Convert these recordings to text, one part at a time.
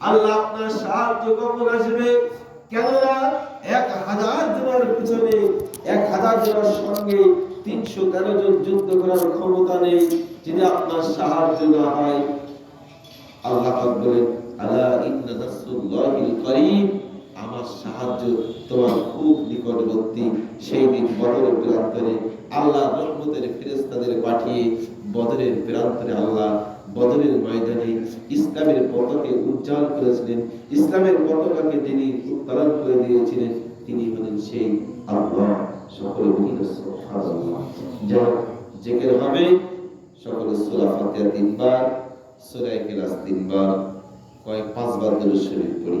আল্লাহ আপনার সাহায্য কখন আসবে? কেননা এক হাজার জনের পিছনে এক হাজার জনের সঙ্গে তিনশো তেরো জন যুদ্ধ করার ক্ষমতা নেই যদি আপনার সাহায্য না হয়। আল্লাহ বলেন করিম। আমার সাহায্য তোমার খুব নিকটবর্তী। সেই দিন বদরের প্রান্তরে আল্লাহ রহমতের ফেরেশতাদের পাঠিয়ে বদরের প্রান্তরে আল্লাহ বদরের ময়দানে ইসলামের পতাকে উজ্জ্বল করেছিলেন। ইসলামের পতাকাকে যিনি উত্তোলন করে দিয়েছিলেন। তিনি হলেন সেই আল্লাহ। সকলে জেকের হবে সকলে সূরা ফাতিহা তিনবার, সূরা ইখলাস তিনবার, কয়েক পাঁচবার দরুদ শরীফ পড়ি।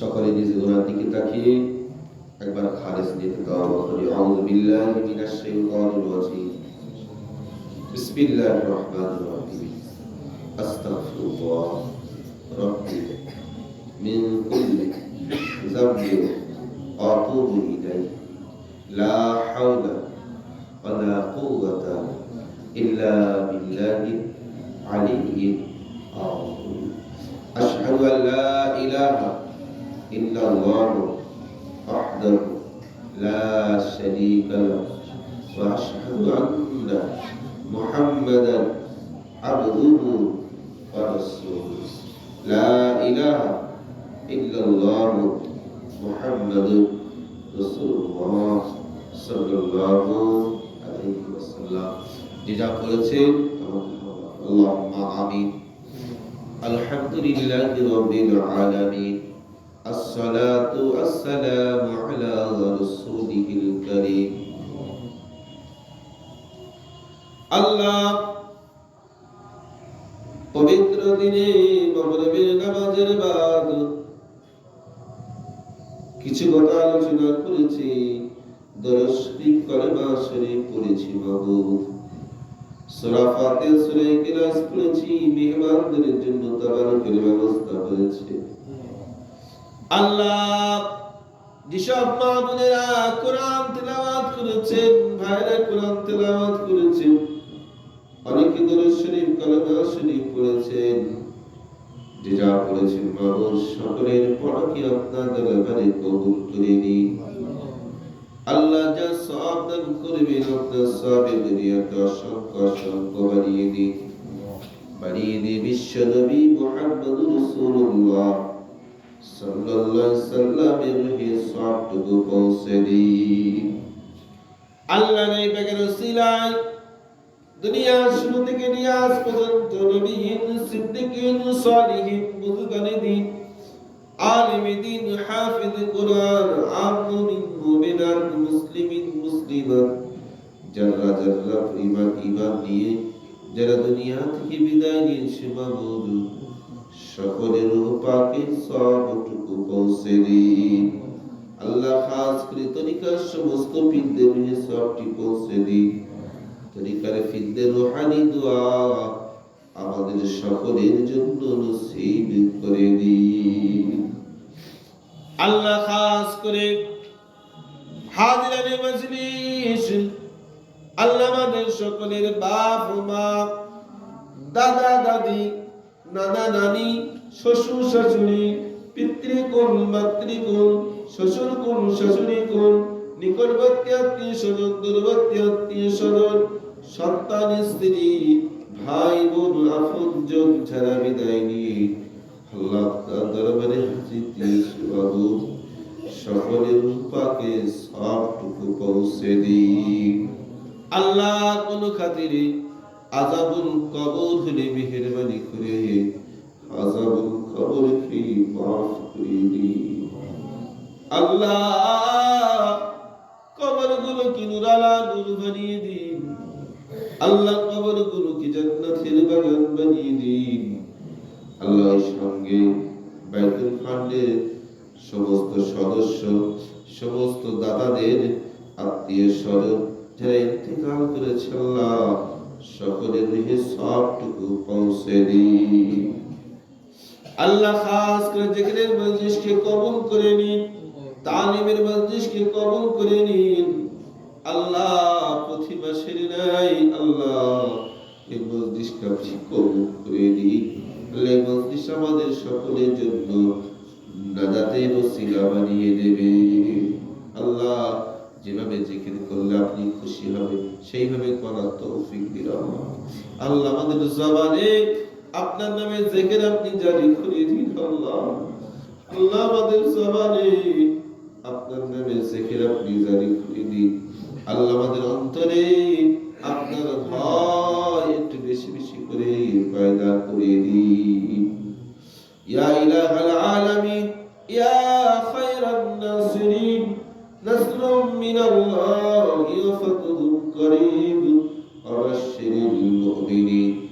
সকলে নিজ গুনার দিকে তাকিয়ে একবার খালিস দিতে দাও করি আউযু বিল্লাহি মিনাশ শাইতানির রাজিম বিসমিল্লাহির রহমানির রহিম আস্তাগফিরুল্লাহ রাব্বি মিন কুল্লি যামবি আতুবু ইলাইহি লা হাওলা ওয়ালা কুওয়াতা ইল্লা বিল্লাহিল আলিয়্যিল আযীম আশহাদু আন লা ইলাহা إلا الله وحده لا شريك له وأشهد أن محمدا عبده ورسوله لا إله إلا الله محمد رسول الله صلى الله عليه وسلم যেটা করেছেন আল্লাহ আমিন আলহামদুলিল্লাহ রবিল আলামিন الصلاة والسلام على رسوله الكريم আল্লাহ পবিত্র দিনে মগরবের নামাজের বাদ কিছু কথা আলোচনা করেছি দরস শরীফ কলেমা শরীফ পড়েছি মাহবুব সূরা ফাতিহা সূরা ইখলাস পড়েছি মেহমানদের জন্য তাবারকের ব্যবস্থা করেছে আল্লাহ যেসব মা বোনেরা কোরআন তেলাওয়াত করেছেন, ভাইরা কোরআন তেলাওয়াত করেছেন, অনেকে দরুদ শরীফ, কালামা শরীফ পড়েছেন, যে যা পড়েছেন মাহবুব, সকলের পড়াকে আপনার দরবারে কবুল করে নিন। আল্লাহ যা সব দান করবেন, আপনার সবের দুনিয়াতে অসংখ্য অসংখ্য বাড়িয়ে দিন। বাড়িয়ে দিয়ে বিশ্ব নবী মোহাম্মদুর রাসূলুল্লাহ। সাল্লাল্লাহু সাল্লামের রহে সবটুকু পৌঁছে দিন। আল্লাহ নিয়ে যারা যারা ইমান দুনিয়া থেকে বিদায় নিয়ে সেবা মজুদ। সকলের পাকে সবটুকু পৌঁছে দিন। আল্লাহ খাস করে তরিকার সমস্ত পীরদের সবটি পৌঁছে দিন। তরিকার ফিরদের রোহানি দোয়া আমাদের সকলের জন্য নসিব করে দিন। আল্লাহ খাস করে হাজিরানে মজলিস। আল্লাহ আমাদের সকলের বাপ মা, দাদা দাদি নানা নানি শ্বশুর শাশুড়ি পিতৃকুল মাতৃকুল শ্বশুর কুল শাশুড়ি কুল নিকটবর্তী আত্মীয় স্বজন, দূরবর্তী আত্মীয় স্বজন, সন্তান, স্ত্রী, ভাই, বোন আপনজন ছাড়া বিদায় নিয়ে আল্লাহ তার দরবারে হাজির দিয়েছে বাবু সকলের পাকে সবটুকু পৌঁছে দিন আল্লাহ কোন খাতিরে আজাবুল কবর হলে মেহেরবানি করে আজাবুল কবর কে মাফ করে আল্লাহ কবরগুলো কি নুরালা নূর বানিয়ে দিন? আল্লাহ কবরগুলো কি জান্নাতের বাগান বানিয়ে দিন। আল্লাহর সঙ্গে বাইতুল ফান্ডের সমস্ত সদস্য, সমস্ত দাতাদের আত্মীয় স্বজন যারা ইন্তেকাল করেছে, আল্লাহ সকলের রুহে সবটুকু পৌঁছে দিন আল্লাহ খাস করে জিকিরের মজলিসকে কবুল করে নিন, তালিমের মজলিসকে কবুল করে নিন। আল্লাহ প্রতিমা নাই আল্লাহ এই মজলিসকে আপনি কবুল করে দিন এই মজলিস আমাদের সকলের জন্য নাজাতের ওসিলা বানিয়ে দেবে। আল্লাহ যেভাবে জিকির করলে আপনি খুশি হবে সেইভাবে করার তৌফিক আল্লাহ আমাদের জবানে আপনার নামে জেকের আপনি জারি করে দিন, আল্লাহ। আল্লাহ আমাদের জবানে আপনার নামে আপনি জারি করে দিন। আল্লাহ আমাদের অন্তরে আপনার ভয় একটু বেশি বেশি করে পয়দা করে দিন। ইয়া ইলাহাল আলামিন, ইয়া نصر من الله وفتح قريب. وبشر المؤمنين.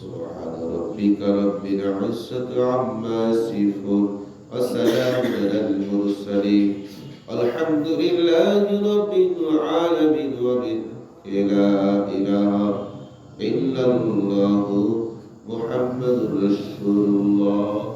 سبحان ربك رب العزة عما يصفون. وسلام على المرسلين. الحمد لله رب العالمين. ولا إله إلا الله محمد رسول الله.